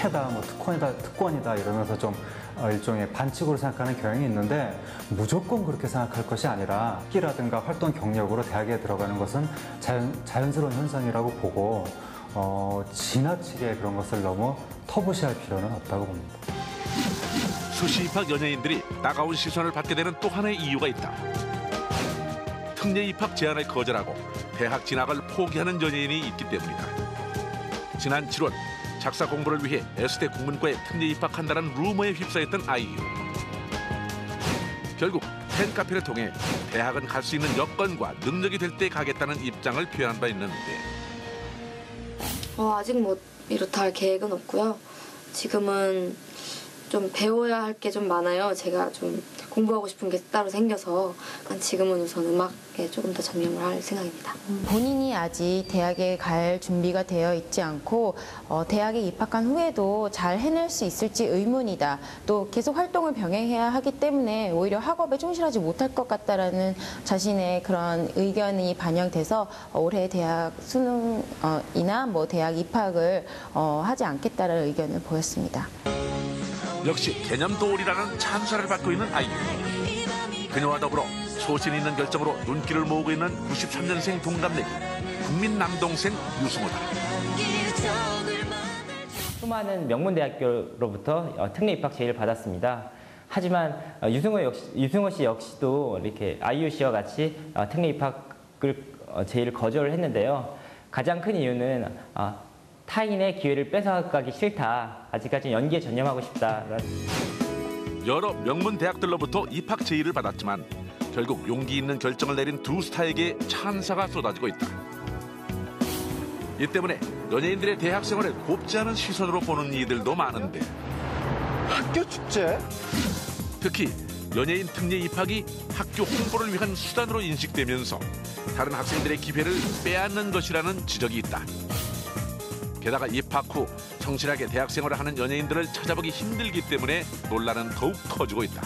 특혜다, 뭐 특권이다, 특권이다 이러면서 좀 어, 일종의 반칙으로 생각하는 경향이 있는데 무조건 그렇게 생각할 것이 아니라 학기라든가 활동 경력으로 대학에 들어가는 것은 자연, 자연스러운 현상이라고 보고 어, 지나치게 그런 것을 너무 터부시할 필요는 없다고 봅니다. 수시 입학 연예인들이 따가운 시선을 받게 되는 또 하나의 이유가 있다. 특례 입학 제안을 거절하고 대학 진학을 포기하는 연예인이 있기 때문이다. 지난 7월 작사 공부를 위해 S대 국문과에 특례 입학한다는 루머에 휩싸였던 아이유. 결국 팬카페를 통해 대학은 갈 수 있는 여건과 능력이 될 때 가겠다는 입장을 표현한 바 있는데 어, 아직 뭐 이렇다 할 계획은 없고요. 지금은 좀 배워야 할 게 좀 많아요. 제가 좀 공부하고 싶은 게 따로 생겨서 지금은 우선 음악에 조금 더 전념을 할 생각입니다. 본인이 아직 대학에 갈 준비가 되어 있지 않고 어, 대학에 입학한 후에도 잘 해낼 수 있을지 의문이다. 또 계속 활동을 병행해야 하기 때문에 오히려 학업에 충실하지 못할 것 같다라는 자신의 그런 의견이 반영돼서 올해 대학 수능이나 뭐 대학 입학을 어, 하지 않겠다는 의견을 보였습니다. 역시 개념도울이라는 찬사를 받고 있는 아이유. 그녀와 더불어 소신 있는 결정으로 눈길을 모으고 있는 93년생 동갑내기 국민 남동생 유승호다. 수많은 명문대학교로부터 어, 특례 입학 제의를 받았습니다. 하지만 어, 유승호, 역시, 유승호 씨 역시도 이렇게 아이유 씨와 같이 어, 특례 입학을 어, 제의를 거절을 했는데요. 가장 큰 이유는 어, 타인의 기회를 뺏어가기 싫다. 아직까지 연기에 전념하고 싶다. 여러 명문 대학들로부터 입학 제의를 받았지만 결국 용기 있는 결정을 내린 두 스타에게 찬사가 쏟아지고 있다. 이 때문에 연예인들의 대학 생활을 곱지 않은 시선으로 보는 이들도 많은데 학교 축제? 특히 연예인 특례 입학이 학교 홍보를 위한 수단으로 인식되면서 다른 학생들의 기회를 빼앗는 것이라는 지적이 있다. 게다가 입학 후 성실하게 대학 생활을 하는 연예인들을 찾아보기 힘들기 때문에 논란은 더욱 커지고 있다.